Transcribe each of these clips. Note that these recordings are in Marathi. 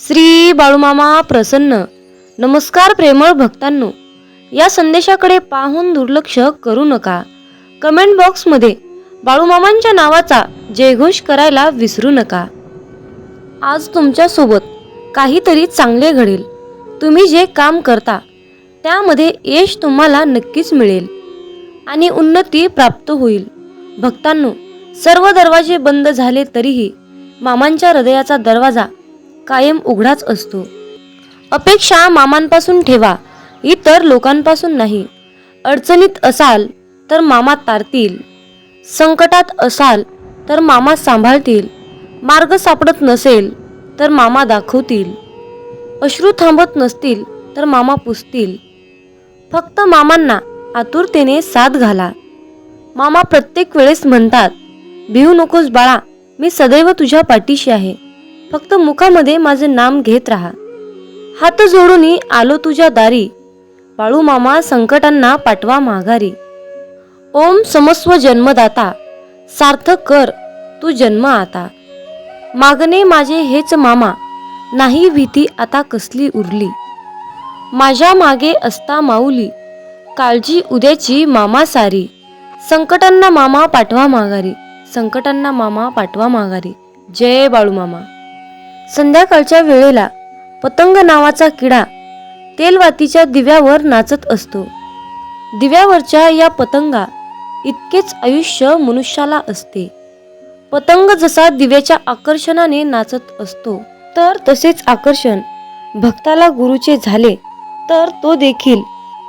श्री बाळूमामा प्रसन्न. नमस्कार प्रेमळ भक्तांनो. या संदेशाकडे पाहून दुर्लक्ष करू नका. कमेंट बॉक्समध्ये बाळूमामांच्या नावाचा जयघोष करायला विसरू नका. आज तुमच्यासोबत काहीतरी चांगले घडेल. तुम्ही जे काम करता त्यामध्ये यश तुम्हाला नक्कीच मिळेल. आणि उन्नती प्राप्त होईल. भक्तांनो सर्व दरवाजे बंद झाले तरीही मामांच्या हृदयाचा दरवाजा कायम उघडाच असतो. अपेक्षा मामांपासून ठेवा इतर लोकांपासून नाही. अडचणीत असाल तर मामा तारतील. संकटात असाल तर मामा सांभाळतील. मार्ग सापडत नसेल तर मामा दाखवतील. अश्रू थांबत नसतील तर मामा पुसतील. फक्त मामांना आतुरतेने साथ घाला. मामा प्रत्येक वेळेस म्हणतात भिवू नकोस बाळा मी सदैव तुझ्या पाठीशी आहे. फक्त मुखामध्ये माझे नाम घेत राहा. हात जोडून आलो तुझ्या दारी. बाळू मामा संकटांना पाठवा माघारी. ओम समस्व जन्मदाता. सार्थक कर तू जन्म आता. मागणे माझे हेच मामा. नाही भीती आता कसली उरली. माझ्या मागे असता माऊली. काळजी उद्याची मामा सारी. संकटांना मामा पाठवा माघारी. संकटांना मामा पाठवा माघारी. जय बाळू मामा. संध्याकाळच्या वेळेला पतंग नावाचा किडा तेलवातीच्या दिव्यावर नाचत असतो. दिव्यावरच्या या पतंगा इतकेच आयुष्य मनुष्याला असते. पतंग जसा दिव्याच्या आकर्षणाने नाचत असतो तर तसेच आकर्षण भक्ताला गुरुचे झाले तर तो देखील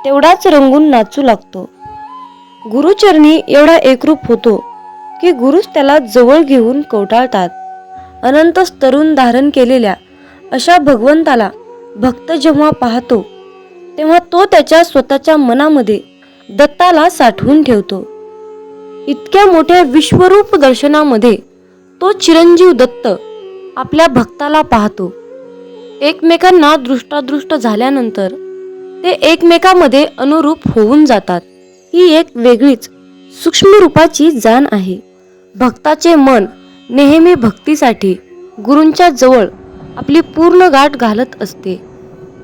तेवढाच रंगून नाचू लागतो. गुरुचरणी एवढा एकरूप होतो की गुरुच त्याला जवळ घेऊन कवटाळतात. अनंत तरुण धारण केलेल्या अशा भगवंताला भक्त जेव्हा पाहतो तेव्हा तो त्याच्या स्वतःच्या मनामध्ये दत्ताला साठवून ठेवतो. इतक्या मोठ्या विश्वरूप दर्शनामध्ये तो चिरंजीव दत्त आपल्या भक्ताला पाहतो. एकमेकांना दृष्टादृष्ट झाल्यानंतर ते एकमेकामध्ये अनुरूप होऊन जातात. ही एक वेगळीच सूक्ष्म रूपाची जाण आहे. भक्ताचे मन नेहमी भक्तीसाठी गुरूंच्या जवळ आपली पूर्ण गाठ घालत असते.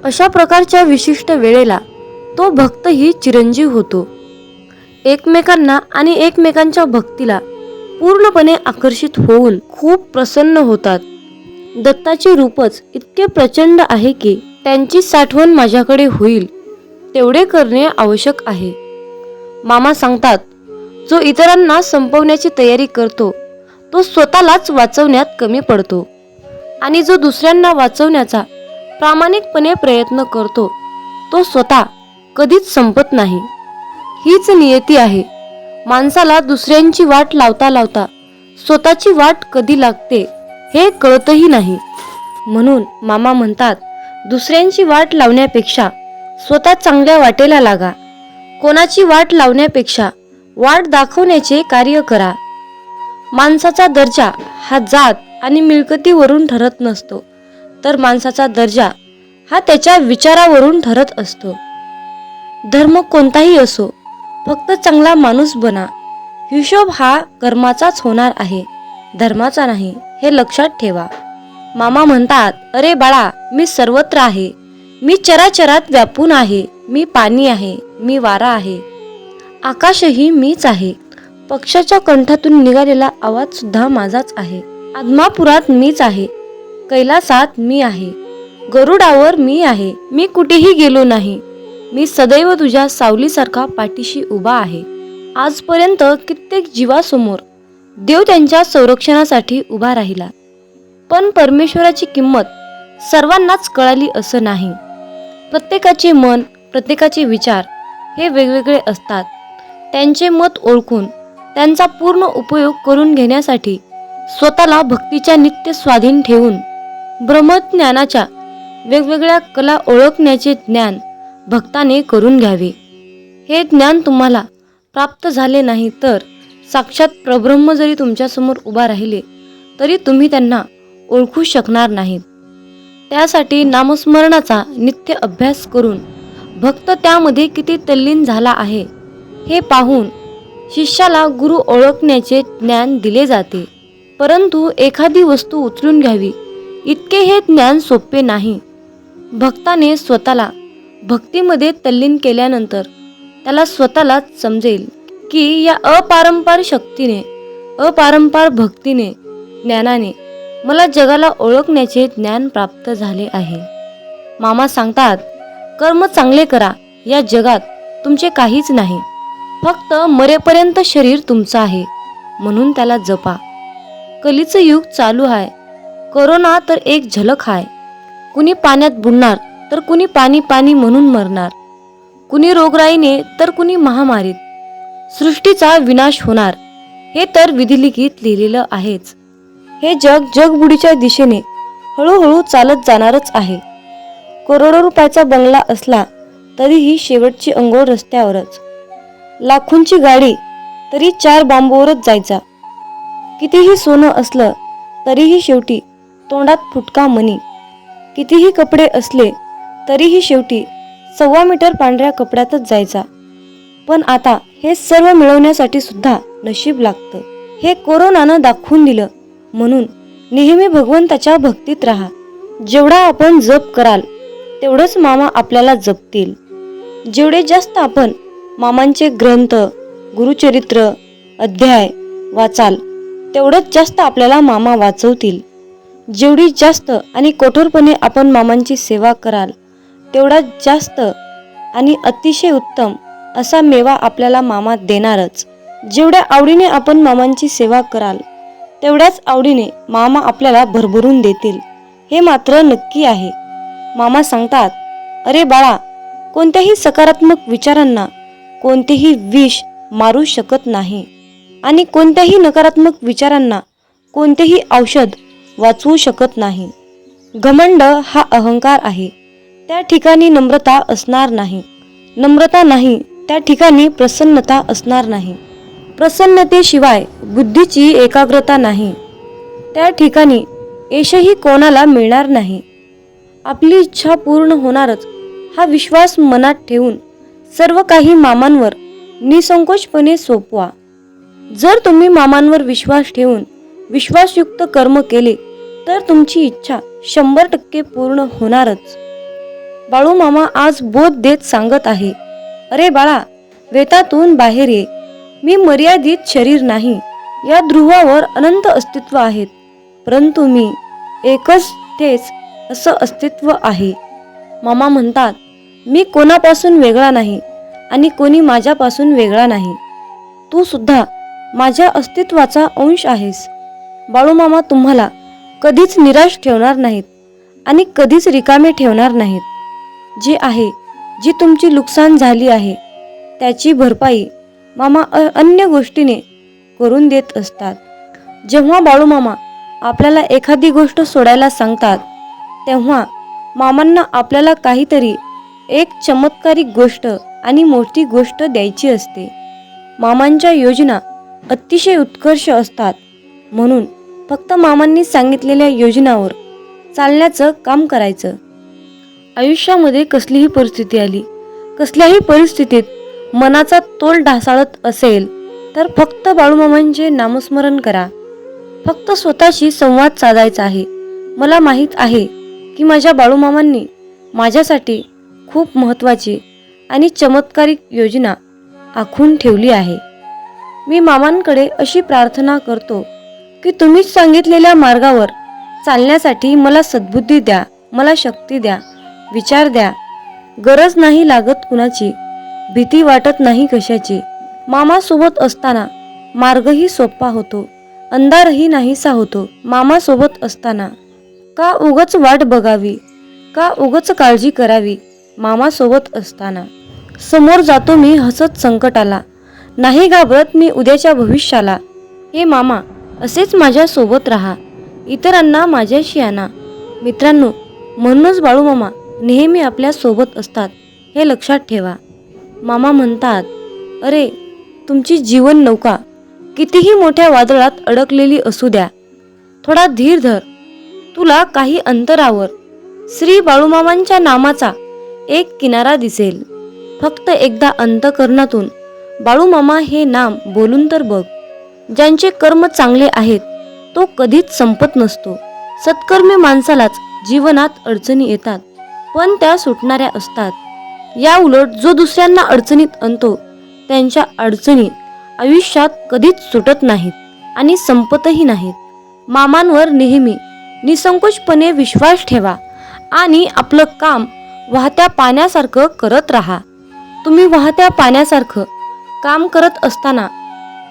अशा प्रकारच्या विशिष्ट वेळेला तो भक्तही चिरंजीव होतो. एकमेकांना आणि एकमेकांच्या भक्तीला पूर्णपणे आकर्षित होऊन खूप प्रसन्न होतात. दत्ताचे रूपच इतके प्रचंड आहे की त्यांची साठवण माझ्याकडे होईल तेवढे करणे आवश्यक आहे. मामा सांगतात जो इतरांना संपवण्याची तयारी करतो तो स्वतःलाच वाचवण्यात कमी पडतो. आणि जो दुसऱ्यांना वाचवण्याचा प्रामाणिकपणे प्रयत्न करतो तो स्वतः कधीच संपत नाही. हीच नियती आहे. माणसाला दुसऱ्यांची वाट लावता लावता स्वतःची वाट कधी लागते हे कळतही नाही. म्हणून मामा म्हणतात दुसऱ्यांची वाट लावण्यापेक्षा स्वतः चांगल्या वाटेला लागा. कोणाची वाट लावण्यापेक्षा वाट दाखवण्याचे कार्य करा. माणसाचा दर्जा हा जात आणि मिळकतीवरून ठरत नसतो. तर माणसाचा दर्जा हा त्याच्या विचारावरून ठरत असतो. धर्म कोणताही असो फक्त चांगला माणूस बना. हिशोब हा कर्माचाच होणार आहे धर्माचा नाही हे लक्षात ठेवा. मामा म्हणतात अरे बाळा मी सर्वत्र आहे. मी चराचरात व्यापून आहे. मी पाणी आहे. मी वारा आहे. आकाशही मीच आहे. पक्षाच्या कंठातून निघालेला आवाज सुद्धा माझाच आहे. आदमापुरात मीच आहे. कैलासात मी आहे. गरुडावर मी आहे. मी कुठेही गेलो नाही. मी सदैव तुझ्या सावलीसारखा पाठीशी उभा आहे. आजपर्यंत कित्येक जीवासमोर देव त्यांच्या संरक्षणासाठी उभा राहिला. पण परमेश्वराची किंमत सर्वांनाच कळाली असं नाही. प्रत्येकाचे मन प्रत्येकाचे विचार हे वेगवेगळे असतात. त्यांचे मत ओळखून त्यांचा पूर्ण उपयोग करून घेण्यासाठी स्वतःला भक्तीच्या नित्य स्वाधीन ठेवून ब्रह्मज्ञानाच्या वेगवेगळ्या कला ओळखण्याचे ज्ञान भक्ताने करून घ्यावे. हे ज्ञान तुम्हाला प्राप्त झाले नाही तर साक्षात प्रब्रह्म जरी तुमच्यासमोर उभा राहिले तरी तुम्ही त्यांना ओळखू शकणार नाहीत. त्यासाठी नामस्मरणाचा नित्य अभ्यास करून भक्त त्यामध्ये किती तल्लीन झाला आहे हे पाहून शिष्याला गुरु ओळखण्याचे ज्ञान दिले जाते. परंतु एखादी वस्तू उचलून घ्यावी इतके हे ज्ञान सोपे नाही. भक्ताने स्वतःला भक्तीमध्ये तल्लीन केल्यानंतर त्याला स्वतःलाच समजेल की या अपारंपार शक्तीने अपारंपार भक्तीने ज्ञानाने मला जगाला ओळखण्याचे ज्ञान प्राप्त झाले आहे. मामा सांगतात कर्म चांगले करा या जगात तुमचे काहीच नाही. फक्त मरेपर्यंत शरीर तुमचं आहे म्हणून त्याला जपा. कलीचं युग चालू आहे करोना तर एक झलक आहे कुणी पाण्यात बुडणार तर कुणी पाणी पाणी म्हणून मरणार. कुणी रोगराईने तर कुणी महामारीत. सृष्टीचा विनाश होणार हे तर विधिलिखित लिहिलेलं आहेच. हे जग जगबुडीच्या दिशेने हळूहळू चालत जाणारच आहे. करोडो रुपयाचा बंगला असला तरीही शेवटची अंघोळ रस्त्यावरच. लाखोंची गाडी तरी चार बांबूवरच जायचा. कितीही सोनं असलं तरीही शेवटी तोंडात फुटका मनी. कितीही कपडे असले तरीही शेवटी सव्वा मीटर पांढऱ्या कपड्यातच जायचा. पण आता हे सर्व मिळवण्यासाठी सुद्धा नशीब लागतं. हे कोरोनानं दाखवून दिलं म्हणून नेहमी भगवंताच्या भक्तीत राहा. जेवढा आपण जप कराल तेवढंच मामा आपल्याला जपतील. जेवढे जास्त आपण मामांचे ग्रंथ गुरुचरित्र अध्याय वाचाल. तेवढंच जास्त आपल्याला मामा वाचवतील. जेवढी जास्त आणि कठोरपणे आपण मामांची सेवा कराल तेवढाच जास्त आणि अतिशय उत्तम असा मेवा आपल्याला मामा देणारच. जेवढ्या आवडीने आपण मामांची सेवा कराल तेवढ्याच आवडीने मामा आपल्याला भरभरून देतील. हे मात्र नक्की आहे. मामा सांगतात अरे बाळा कोणत्याही सकारात्मक विचारांना कोणतेही विष मारू शकत नाही. आणि कोणत्याही नकारात्मक विचारांना कोणतेही औषध वाचवू शकत नाही. घमंड हा अहंकार आहे. त्या ठिकाणी नम्रता असणार नाही. नम्रता नाही त्या ठिकाणी प्रसन्नता असणार नाही. प्रसन्नतेशिवाय बुद्धीची एकाग्रता नाही. त्या ठिकाणी यशही कोणाला मिळणार नाही. आपली इच्छा पूर्ण होणारच हा विश्वास मनात ठेवून सर्व काही मामांवर निसंकोचपणे सोपवा. जर तुम्ही मामांवर विश्वास ठेवून विश्वासयुक्त कर्म केले तर तुमची इच्छा शंभर टक्के पूर्ण होणारच. बाळू मामा आज बोध देत सांगत आहे अरे बाळा वेतातून बाहेर ये. मी मर्यादित शरीर नाही. या ध्रुवावर अनंत अस्तित्व आहेत. परंतु मी एकच तेच असं अस्तित्व आहे. मामा म्हणतात मी कोणापासून वेगळा नाही आणि कोणी माझ्यापासून वेगळा नाही. तू सुद्धा माझ्या अस्तित्वाचा अंश आहेस. बाळूमामा तुम्हाला कधीच निराश ठेवणार नाहीत आणि कधीच रिकामे ठेवणार नाहीत. जे आहे जी तुमची नुकसान झाली आहे त्याची भरपाई मामा अ- अन्य गोष्टीने करून देत असतात. जेव्हा बाळूमामा आपल्याला एखादी गोष्ट सोडायला सांगतात तेव्हा मामांना आपल्याला काहीतरी एक चमत्कारिक गोष्ट आणि मोठी गोष्ट द्यायची असते. मामांच्या योजना अतिशय उत्कर्ष असतात. म्हणून फक्त मामांनी सांगितलेल्या योजनावर चालण्याचं काम करायचं. आयुष्यामध्ये कसलीही परिस्थिती आली कसल्याही परिस्थितीत मनाचा तोल ढासाळत असेल तर फक्त बाळूमामांचे नामस्मरण करा. फक्त स्वतःशी संवाद साधायचा आहे. मला माहीत आहे की माझ्या बाळूमामांनी माझ्यासाठी खूप महत्त्वाची आणि चमत्कारिक योजना आखून ठेवली आहे. मी मामांकडे अशी प्रार्थना करतो की तुम्हीच सांगितलेल्या मार्गावर चालण्यासाठी मला सद्बुद्धी द्या मला शक्ती द्या विचार द्या. गरज नाही लागत कुणाची भीती वाटत नाही कशाची. मामासोबत असताना मार्गही सोपा होतो अंधारही नाहीसा होतो. मामासोबत असताना का उगच वाट बघावी का उगच काळजी करावी? मामासोबत असताना. समोर जातो मी हसत संकटाला. नाही घाबरत मी उद्याच्या भविष्याला. हे मामा असेच माझ्यासोबत राहा. इतरांना माझ्याशी आणा. मित्रांनो म्हणूनच बाळू मामा नेहमी आपल्यासोबत असतात हे लक्षात ठेवा. मामा म्हणतात अरे तुमची जीवन नौका. कितीही मोठ्या वादळात अडकलेली असू द्या. थोडा धीर धर. तुला काही अंतरावर. श्री बाळूमामांच्या नामाचा एक किनारा दिसेल. फक्त एकदा अंतकरणातून बाळूमामा हे नाम बोलून तर बघ. ज्यांचे कर्म चांगले आहेत तो कधीच संपत नसतो. सत्कर्मी माणसालाच जीवनात अडचणी येतात पण त्या सुटणाऱ्या असतात. या उलट जो दुसऱ्यांना अडचणीत आणतो त्यांच्या अडचणी आयुष्यात कधीच सुटत नाहीत आणि संपतही नाहीत. मामांवर नेहमी निसंकोचपणे विश्वास ठेवा आणि आपलं काम वाहत्या पाण्यासारखं करत राहा. तुम्ही वाहत्या पाण्यासारखं काम करत असताना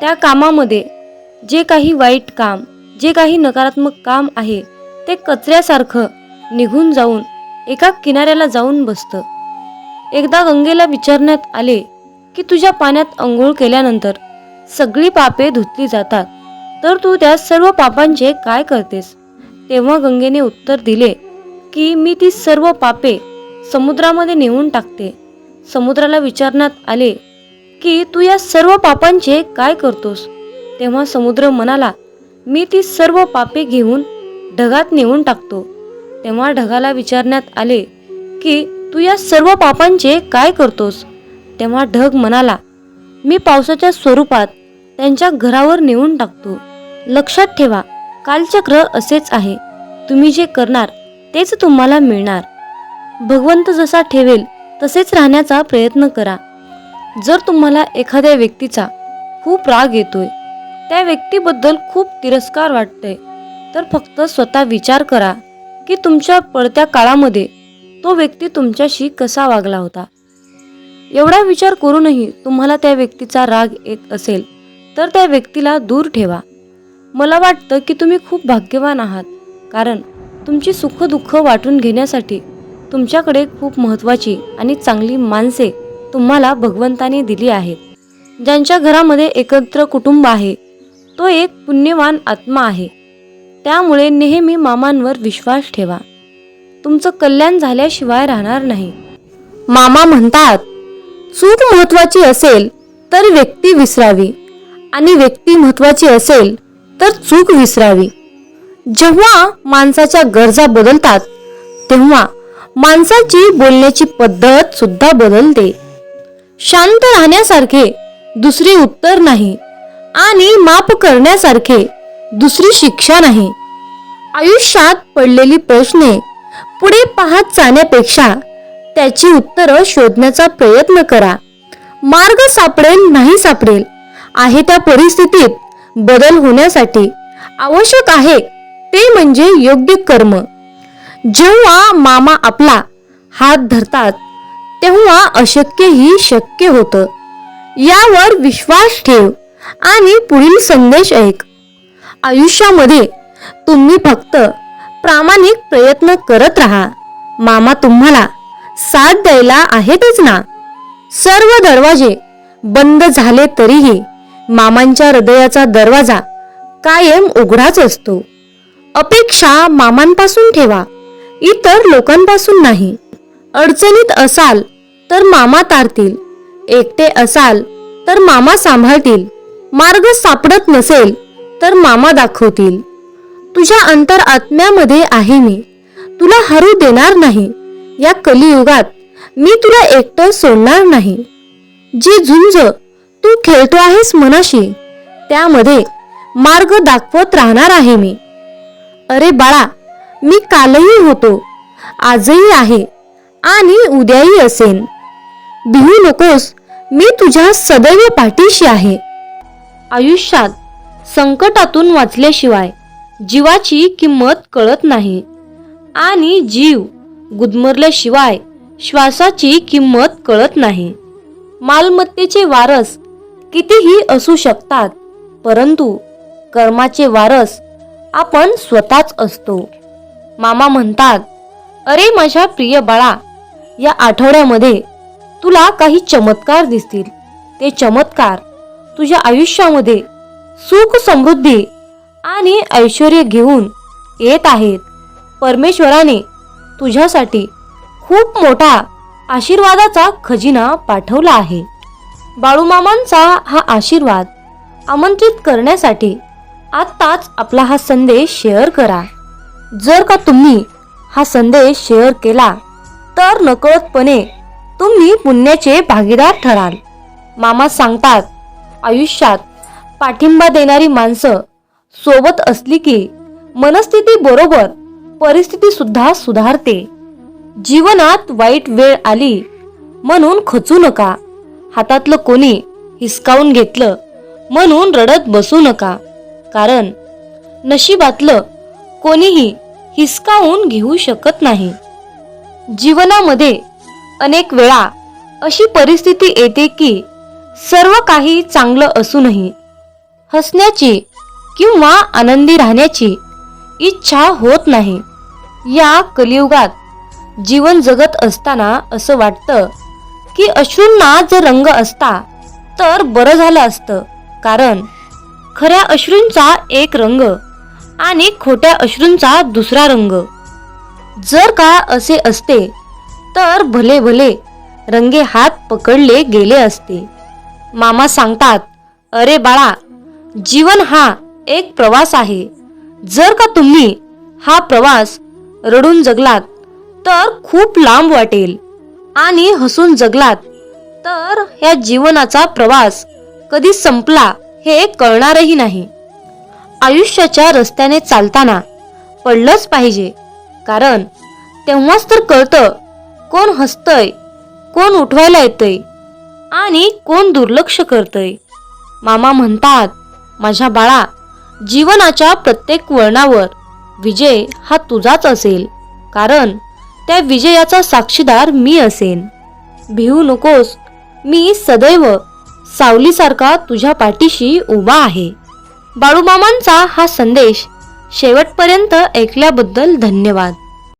त्या कामामध्ये जे काही वाईट काम जे काही नकारात्मक काम आहे ते कचऱ्यासारखं निघून जाऊन एका किनाऱ्याला जाऊन बसतं. एकदा गंगेला विचारण्यात आले की तुझ्या पाण्यात अंघोळ केल्यानंतर सगळी पापे धुतली जातात. तर तू त्या सर्व पापांचे काय करतेस? तेव्हा गंगेने उत्तर दिले की मी ती सर्व पापे समुद्रामध्ये नेऊन टाकते. समुद्राला विचारण्यात आले की तू या सर्व पापांचे काय करतोस? तेव्हा समुद्र म्हणाला मी ती सर्व पापे घेऊन ढगात नेऊन टाकतो. तेव्हा ढगाला विचारण्यात आले की तू या सर्व पापांचे काय करतोस? तेव्हा ढग म्हणाला मी पावसाच्या स्वरूपात त्यांच्या घरावर नेऊन टाकतो. लक्षात ठेवा कालचक्र असेच आहे. तुम्ही जे करणार तेच तुम्हाला मिळणार. भगवंत जसा ठेवेल तसेच राहण्याचा प्रयत्न करा. जर तुम्हाला एखाद्या व्यक्तीचा खूप राग येतोय त्या व्यक्तीबद्दल खूप तिरस्कार वाटतंय तर फक्त स्वतः विचार करा की तुमच्या पडत्या काळामध्ये तो व्यक्ती तुमच्याशी कसा वागला होता. एवढा विचार करूनही तुम्हाला त्या व्यक्तीचा राग येत असेल तर त्या व्यक्तीला दूर ठेवा. मला वाटतं की तुम्ही खूप भाग्यवान आहात कारण तुमची सुखदुःख वाटून घेण्यासाठी तुमच्याकडे खूप महत्त्वाची आणि चांगली माणसे तुम्हाला भगवंताने दिली आहेत. ज्यांच्या घरामध्ये एकत्र कुटुंब आहे तो एक पुण्यवान आत्मा आहे. त्यामुळे नेहमी मामांवर विश्वास ठेवा. तुमचं कल्याण झाल्याशिवाय राहणार नाही. मामा म्हणतात चूक महत्वाची असेल तर व्यक्ती विसरावी आणि व्यक्ती महत्वाची असेल तर चूक विसरावी. जेव्हा माणसाच्या गरजा बदलतात तेव्हा माणसाची बोलण्याची पद्धत सुद्धा बदलते. शांत राहण्यासारखे दुसरे उत्तर नाही आणि माफ करण्यासारखे दुसरी शिक्षा नाही. आयुष्यात पडलेली प्रश्ने पुढे पाहत जाण्यापेक्षा त्याची उत्तरं शोधण्याचा प्रयत्न करा. मार्ग सापडेल नाही सापडेल आहे त्या परिस्थितीत बदल होण्यासाठी आवश्यक आहे ते म्हणजे योग्य कर्म. जेव्हा मामा आपला हात धरतात तेव्हा अशक्यही शक्य होतं. यावर विश्वास ठेव आणि पुढील संदेश ऐक. आयुष्यामध्ये तुम्ही फक्त प्रामाणिक प्रयत्न करत राहा. मामा तुम्हाला साथ द्यायला आहेतच ना? सर्व दरवाजे बंद झाले तरीही मामांच्या हृदयाचा दरवाजा कायम उघडाच असतो. अपेक्षा मामांपासून ठेवा. इतर लोकांपासून नाही. अडचणीत असाल तर मामा तारतील. एकटे असाल तर मामा सांभाळतील. मार्ग सापडत नसेल तर मामा दाखवतील. तुझ्या अंतर आत्म्यामध्ये आहे मी. तुला हरू देणार नाही. या कलियुगात मी तुला एकटं सोडणार नाही. जी झुंज तू खेळतो आहेस मनाशी त्यामध्ये मार्ग दाखवत राहणार आहे मी. अरे बाळा मी कालही होतो. आजही आहे आणि उद्याही असेन. भिवू नकोस मी तुझ्या सदैव पाठीशी आहे. आयुष्यात संकटातून वाचल्याशिवाय जीवाची किंमत कळत नाही आणि जीव गुदमरल्याशिवाय श्वासाची किंमत कळत नाही. मालमत्तेचे वारस कितीही असू शकतात परंतु कर्माचे वारस आपण स्वतःच असतो. मामा म्हणतात अरे माझ्या प्रिय बाळा या आठवड्यामध्ये तुला काही चमत्कार दिसतील. ते चमत्कार तुझ्या आयुष्यामध्ये सुख समृद्धी आणि ऐश्वर घेऊन येत आहेत. परमेश्वराने तुझ्यासाठी खूप मोठा आशीर्वादाचा खजिना पाठवला आहे. बाळूमामांचा हा आशीर्वाद आमंत्रित करण्यासाठी आत्ताच आपला हा संदेश शेअर करा. जर का तुम्ही हा संदेश शेअर केला तर नकळतपणे तुम्ही पुण्याचे भागीदार ठराल. मामा सांगतात आयुष्यात पाठिंबा देणारी माणसं सोबत असली की मनस्थिती बरोबर परिस्थिती सुद्धा सुधारते. जीवनात वाईट वेळ आली म्हणून खचू नका. हातातलं कोणी हिसकावून घेतलं म्हणून रडत बसू नका. कारण नशिबातलं कोणीही हिसकावून घेऊ शकत नाही. जीवनामध्ये अनेक वेळा अशी परिस्थिती येते की सर्व काही चांगलं असूनही हसण्याची किंवा आनंदी राहण्याची इच्छा होत नाही. या कलियुगात जीवन जगत असताना असं वाटतं की अश्रूंना जर रंग असता तर बरं झालं असतं. कारण खऱ्या अश्रूंचा एक रंग आणि खोट्या अश्रूंचा दुसरा रंग. जर का असे असते तर भले भले रंगे हात पकडले गेले असते. मामा सांगतात अरे बाळा जीवन हा एक प्रवास आहे. जर का तुम्ही हा प्रवास रडून जगलात तर खूप लांब वाटेल. आणि हसून जगलात तर ह्या जीवनाचा प्रवास कधी संपला हे कळणारही नाही. आयुष्याच्या रस्त्याने चालताना पडलंच पाहिजे. कारण तेव्हाच तर कळतं कोण हसतंय कोण उठवायला येतंय आणि कोण दुर्लक्ष करतंय. मामा म्हणतात माझ्या बाळा जीवनाच्या प्रत्येक वळणावर विजय हा तुझाच असेल. कारण त्या विजयाचा साक्षीदार मी असेन. भिवू नकोस मी सदैव सावलीसारखा तुझ्या पाठीशी उभा आहे. बाळूमामांचा हा संदेश शेवटपर्यंत ऐकल्याबद्दल धन्यवाद.